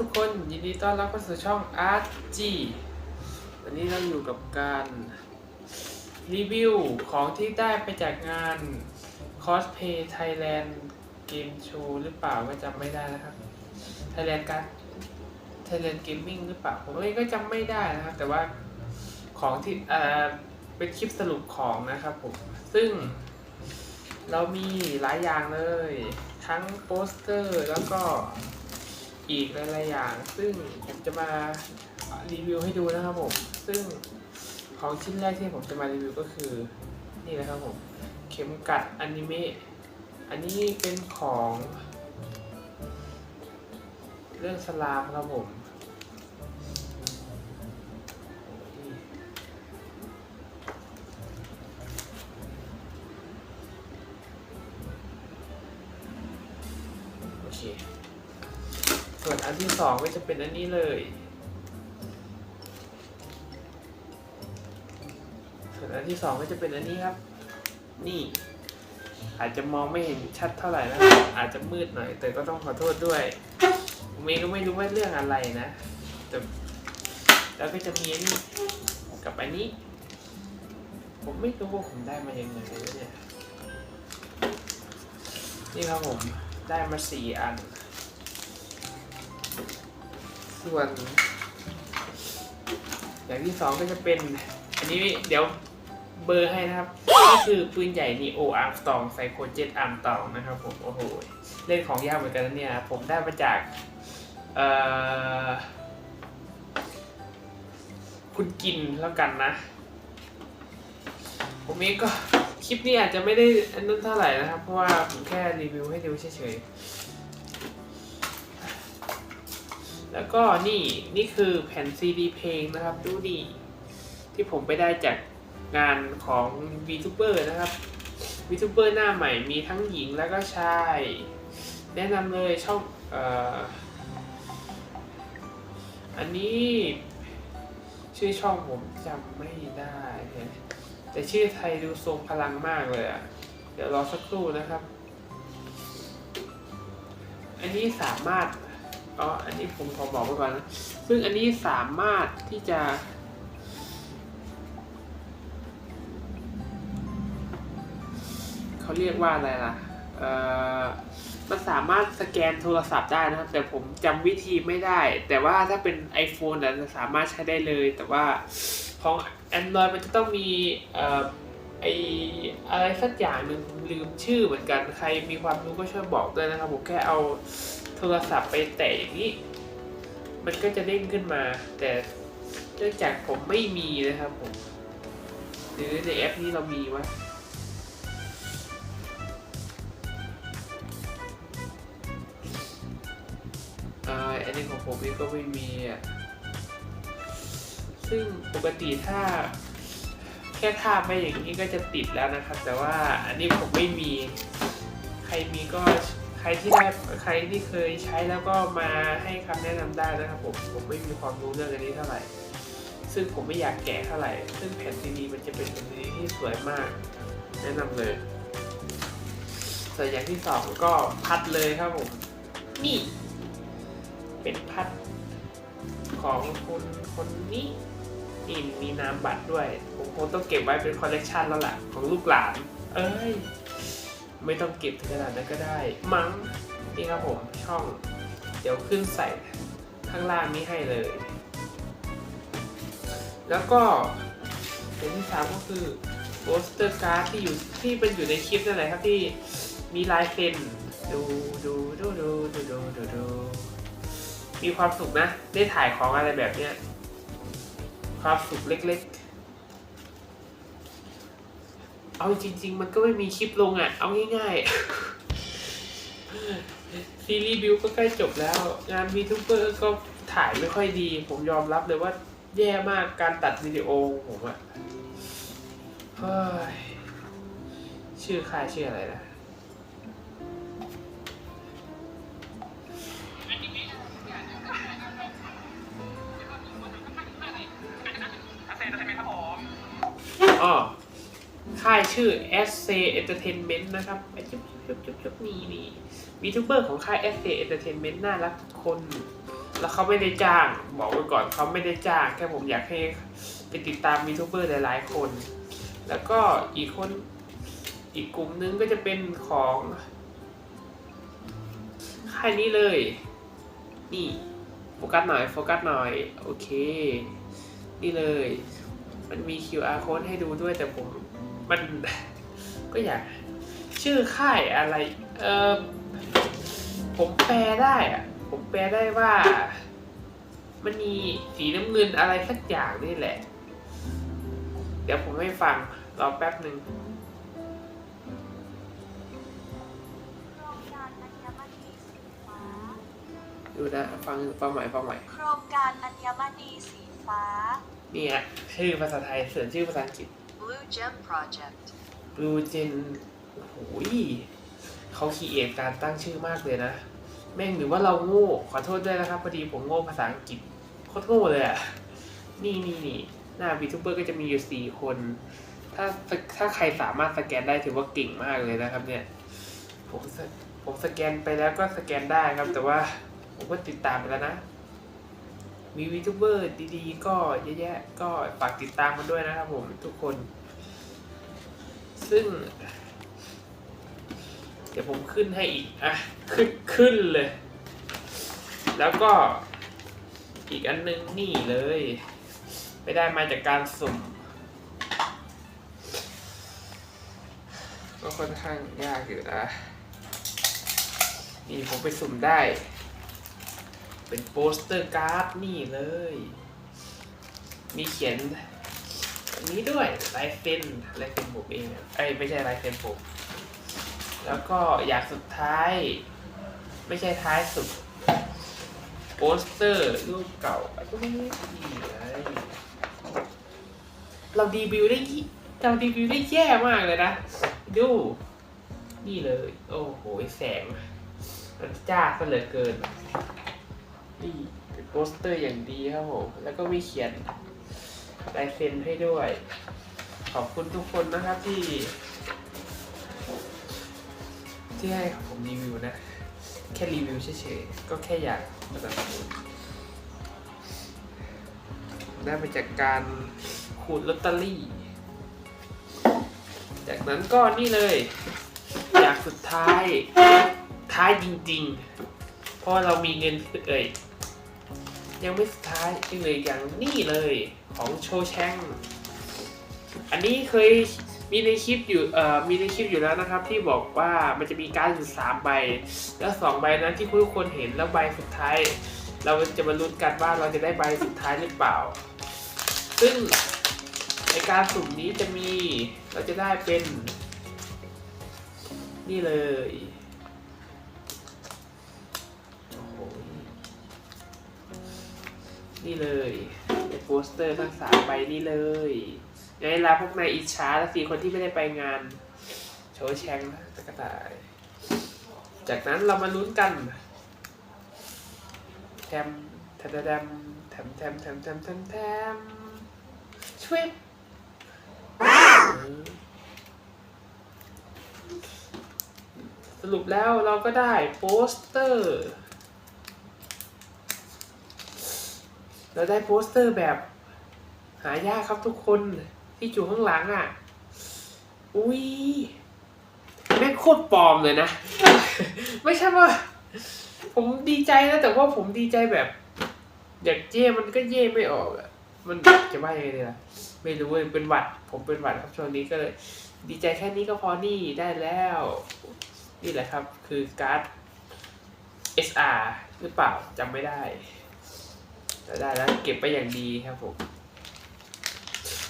ทุกคนยินดีต้อนรับเข้าสู่ช่อง Art G วันนี้เราอยู่กับการรีวิวของที่ได้ไปจากงาน Cosplay Thailand Game Show หรือเปล่าก็จำไม่ได้นะครับ Thailand การ Thailand Gaming หรือเปล่า ผมเองก็จำไม่ได้นะครับ แต่ว่าของที่เอ่อเป็นคลิปสรุปของนะครับผม ซึ่งเรามีหลายอย่างเลย ทั้งโปสเตอร์แล้วก็ อีกหลายๆอย่าง ซึ่งผมจะมารีวิวให้ดูนะครับผม ซึ่งของชิ้นแรกที่ผมจะมารีวิวก็คือนี่นะครับผมเข็มกัดอนิเมะอันนี้เป็นของ เรื่องสลามครับผม สองก็จะเป็นอันนี้เลยส่วนอันที่สองก็จะเป็นอันนี้ครับ นี่ อาจจะมองไม่เห็นชัดเท่าไหร่นะอาจจะมืดหน่อย แต่ก็ต้องขอโทษด้วยผมเองก็ไม่รู้ว่าเรื่องอะไรนะแต่แล้วก็จะมีอันนี้กับอันนี้ ผมไม่รู้ว่าผมได้มายังไงเลยเนี่ยนี่ครับผมได้มาสี่อัน ส่วน อย่างที่สองก็จะเป็น อันนี้เดี๋ยวเบอร์ให้นะครับ ก็คือปืนใหญ่นีโออาร์มสตองไซโคเจ็ตอาร์มตองนะครับผม โอ้โห เล่นของยากเหมือนกันนะเนี่ย ผมได้มาจาก เอ่อ คุณกินแล้วกันนะ ผมเองก็คลิปนี้อาจจะไม่ได้อันนั้นเท่าไหร่นะครับ เพราะว่าผมแค่รีวิวให้ดูเฉยๆ แล้วก็นี่นี่คือแผ่นซีดีเพลงนะครับ ดูดีที่ผมไปได้จากงานของ VTuber นะครับ VTuber หน้าใหม่มีทั้งหญิงแล้วก็ชาย แนะนำเลยช่องออันนี้ชื่อช่องผมจำไม่ได้แฮะแต่ชื่อไทยดูทรงพลังมากเลยอะ เดี๋ยวรอสักครู่นะครับ อันนี้สามารถ อ๋ออันนี้ผมขอบอกไว้ก่อนนะซึ่งอันนี้สามารถที่จะ เขาเรียกว่าอะไรล่ะเอ่อมันสามารถสแกนโทรศัพท์ได้นะครับ แต่ผมจำวิธีไม่ได้ แต่ว่าถ้าเป็น iPhone นะจะสามารถใช้ได้เลย แต่ว่าของ Android มันจะต้องมีเอ่อไออะไรสักอย่างหนึ่งลืมชื่อเหมือนกันใครมีความรู้ก็ช่วยบอกด้วยนะครับ ผมแค่เอา โทรศัพท์ไปแตะอย่างนี้ มันก็จะเด้งขึ้นมา แต่เนื่องจากผมไม่มีนะครับผม หรือในแอปนี้เรามีวะอ่าอันนี้ของผมเองก็ไม่มีอะ ซึ่งปกติถ้าแค่ทาบไม่อย่างนี้ก็จะติดแล้วนะครับ แต่ว่าอันนี้ผมไม่มี ใครมีก็ ใครที่ได้ใครที่เคยใช้แล้วก็มาให้คำแนะนำได้นะครับผมผมไม่มีความรู้เรื่องอันนี้เท่าไหร่ ซึ่งผมไม่อยากแกะเท่าไหร่ ซึ่งแผ่นซีดีมันจะเป็นแผ่นซีดีที่สวยมาก แนะนำเลยส่วนอย่างที่สองก็พัดเลยครับผม นี่ เป็นพัดของคนคนนี้นี่มีนามบัตรด้วย ผมคงต้องเก็บไว้เป็นคอลเลกชันแล้วล่ะ ของลูกหลาน เอ้ย ไม่ต้องเก็บถึงขนาดนั้นก็ได้ มั้งนี่ครับผมช่อง เดี๋ยวขึ้นใส่ข้างล่างนี้ให้เลย แล้วก็เป็นที่สามก็คือโปสเตอร์การ์ดที่อยู่ที่เป็นอยู่ในคลิปนั่นแหละครับที่มีลายเซ็นดูดูดูดูดูดูดูดูมีความสุขนะ ได้ถ่ายของอะไรแบบเนี้ยความสุขเล็กๆ เอาจริง ๆ มันก็ไม่มีคลิปลงอะ เอาง่ายๆ ซีรีส์บิวก็ใกล้จบแล้ว งานวีทูเบอร์ก็ถ่ายไม่ค่อยดี ผมยอมรับเลยว่าแย่มากการตัดวิดีโอของผมอะเฮ้ย ชื่อค่ายชื่ออะไรนะอ๋อ ค่ายชื่อ s c Entertainment นะครับจุ๊บจุ๊บจุ๊บจุ๊บนี่นี่วีทูเบอร์ของค่าย s c Entertainment น่ารักทุกคน แล้วเขาไม่ได้จ้าง บอกไว้ก่อนเขาไม่ได้จ้าง แค่ผมอยากให้ไปติดตามยูทูบเบอร์หลายๆคน แล้วก็อีกคนอีกกลุ่มนึงก็จะเป็นของค่ายนี้เลย นี่โฟกัสหน่อยโฟกัสหน่อย โอเค นี่เลย มันมี QR code ให้ดูด้วยแต่ผม มันก็อยากชื่อค่ายอะไร เออผมแปลได้อะผมแปลได้ว่า มันมีสีน้ำเงินอะไรสักอย่างนี่แหละ เดี๋ยวผมให้ฟังรอแป๊บหนึ่งโครงการอัญมณีสีฟ้าดูนะฟังฟังใหม่ฟังใหม่โครงการอัญมณีสีฟ้า เนี่ยชื่อภาษาไทยเสือชื่อภาษาอังกฤษ Blue Gem Project Blue Gen โอ้ยเขาคีเอทการตั้งชื่อมากเลยนะ แม่งหรือว่าเราโง่ ขอโทษด้วยนะครับพอดีผมโง่ภาษาอังกฤษโคตรโง่เลยอะ่ะนี่นี่นี่หน้า VTuber ก็จะมีอยู่สี่คน ถ้าถ้าใครสามารถสแกนได้ถือว่าเก่งมากเลยนะครับ เนี่ย ผมผมสแกนไปแล้วก็สแกนได้ครับ แต่ว่าผมก็ติดตามไปแล้วนะ มีวีทูเบอร์ดีๆ ก็เยอะแยะ ก็ฝากติดตามมันด้วยนะครับผมทุกคน ซึ่ง เดี๋ยวผมขึ้นให้อีก อะ ขึ้นขึ้นเลย แล้วก็อีกอันนึงนี่เลยไม่ได้มาจากการสุ่ม ก็ค่อนข้างยากอยู่นะนี่ผมไปสุ่มได้ เป็นโปสเตอร์การ์ดนี่เลย มีเขียน อันนี้ด้วยลายเซ็นลายเซ็นผมเองอะไอ้ยไม่ใช่ลายเซ็นผม แล้วก็อยากสุดท้าย ไม่ใช่ท้ายสุดโปสเตอร์รูปเก่าอันนี้นี่เลยเราดีบิวได้เราดีบิวได้แย่มากเลยนะ ดู นี่เลย โอ้โหแสง มันจ้าซะเหลือเกินนี่เป็นโปสเตอร์อย่างดีครับผม แล้วก็มีเขียน ลายเซ็นให้ด้วย ขอบคุณทุกคนนะครับที่ ที่ให้ผมรีวิวนะ แค่รีวิวเฉยๆ ก็แค่อยากมาสนับสนุนได้มาจากการขูดลอตเตอรี่ จากนั้นก็นี่เลย อยากสุดท้าย ท้ายจริงๆ เพราะเรามีเงินเอ่ยยังไม่สุดท้ายยังเลยอย่างนี่เลย ของโชแชงอันนี้เคยมีในคลิปอยู่เอ่อมีในคลิปอยู่แล้วนะครับ ที่บอกว่ามันจะมีการดอยู่สามใบ แล้วสองใบนั้นที่ทุกคนเห็นแล้วใบสุดท้าย เราจะมาลุ้นกันว่าเราจะได้ใบสุดท้ายหรือเปล่า ซึ่งในการสุ่มนี้จะมีเราจะได้เป็น นี่เลยนี่เลย โปสเตอร์ทั้งสามใบนี่เลยในเวลาพวกนายอิจฉาและสี่คนที่ไม่ได้ไปงาน โชว์แชงนะตะกตาย จากนั้นเรามาลุ้นกันแทมแทมแทมแทมแทมแทมแทมแทมแทมช่วยสรุปแล้วเราก็ได้โปสเตอร์ เราได้โปสเตอร์แบบ หายากครับทุกคนที่อยู่ข้างหลังอะ อุ้ยแม่งโคตรปลอมเลยนะ ไม่ใช่ว่า ผมดีใจนะแต่ว่าผมดีใจแบบ อยากเย่มันก็เย่ไม่ออกอะมันจะว่ายังไงดีล่ะไม่รู้เลยเป็นหวัด ผมเป็นหวัดครับช่วงนี้ก็เลย ดีใจแค่นี้ก็พอนี่ได้แล้ว นี่แหละครับ คือการ์ด SR หรือเปล่าจำไม่ได้ ได้แล้วเก็บไปอย่างดีครับผม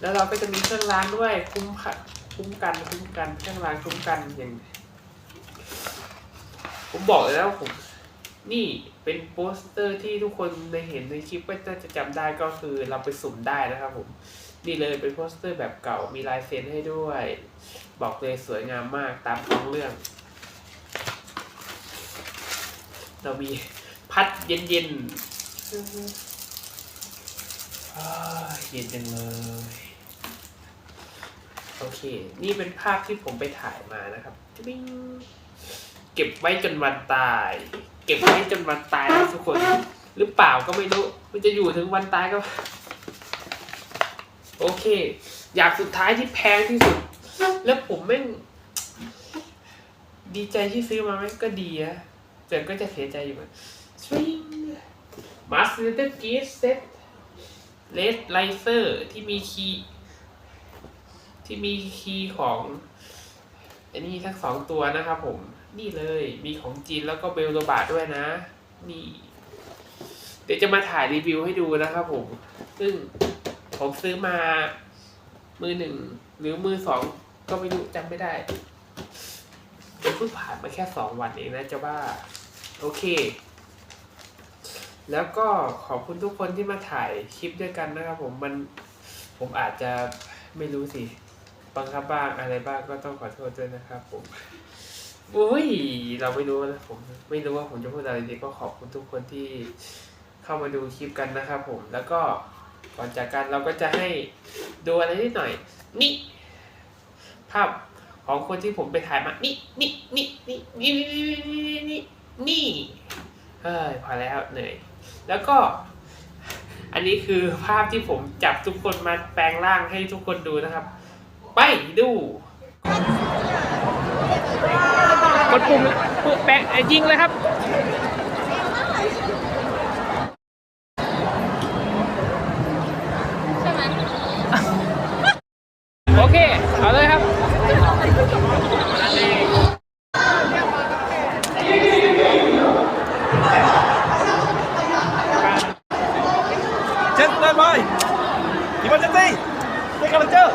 แล้วเราก็จะมีเครื่องล้างด้วยคุ้มค่ะคุ้มกันคุ้มกันเครื่องล้างคุ้มกันอย่าง ผมบอกเลยแล้วผมนี่เป็นโปสเตอร์ที่ทุกคนในเห็นในคลิปก็จะจำได้ก็คือเราไปสุ่มได้นะครับผมนี่เลยเป็นโปสเตอร์แบบเก่ามีลายเซ็นให้ด้วย บอกเลยสวยงามมากตามท้องเรื่อง เรามีพัดเย็นๆ เย็นจังเลย โอเค นี่เป็นภาพที่ผมไปถ่ายมานะครับปิ๊งเก็บไว้จนวันตาย เก็บไว้จนวันตายนะทุกคน หรือเปล่าก็ไม่รู้ มันจะอยู่ถึงวันตายก็ โอเค อยางสุดท้ายที่แพงที่สุด แล้วผมแม่ง ดีใจที่ซื้อมาไหมก็ดีอะแต่ก็จะเสียใจอยู่เหมือนสวิงมาสเตอร์กีสเซ็ต เลสไลเซอร์ที่มีคีย์ที่มีคีย์ของอันนี้ทั้งสองตัวนะครับผมนี่เลยมีของจีนแล้วก็เบลโลบาด้วยนะ นี่ เดี๋ยวจะมาถ่ายรีวิวให้ดูนะครับผม ซึ่งผมซื้อมามือหนึ่งหรือมือสองก็ไม่รู้จำไม่ได้เป็นเพิ่งผ่านมาแค่สองวันเองนะจะว่า โอเค แล้วก็ขอบคุณทุกคนที่มาถ่ายคลิปด้วยกันนะครับผมมันผมอาจจะไม่รู้สิบังคับบ้างอะไรบ้างก็ต้องขอโทษด้วยนะครับผมโอ้ยเราไม่รู้นะผมไม่รู้ว่าผมจะพูดอะไรดีก็ขอบคุณทุกคนที่เข้ามาดูคลิปกันนะครับผมแล้วก็ก่อนจากกันเราก็จะให้ดูอะไรนิดหน่อย นี่ภาพของคนที่ผมไปถ่ายมา นี่นี่นี่นี่นี่นี่นี่นี่เฮ้ยพอแล้วเหนื่อย แล้วก็ อันนี้คือภาพที่ผมจับทุกคนมาแปลงร่างให้ทุกคนดูนะครับ ไปดูกดปุ่มแปะยิงเลยครับ ใช่ไหม โอเค เอาเลยครับ Just stand by. Emergency. Take a picture.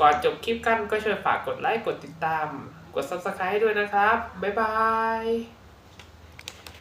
ก่อนจบค ลิปกันก็ช่วยฝากกดไลค์ กดติดตาม กด subscribe ให้ด้วยนะครับ บ๊ายบาย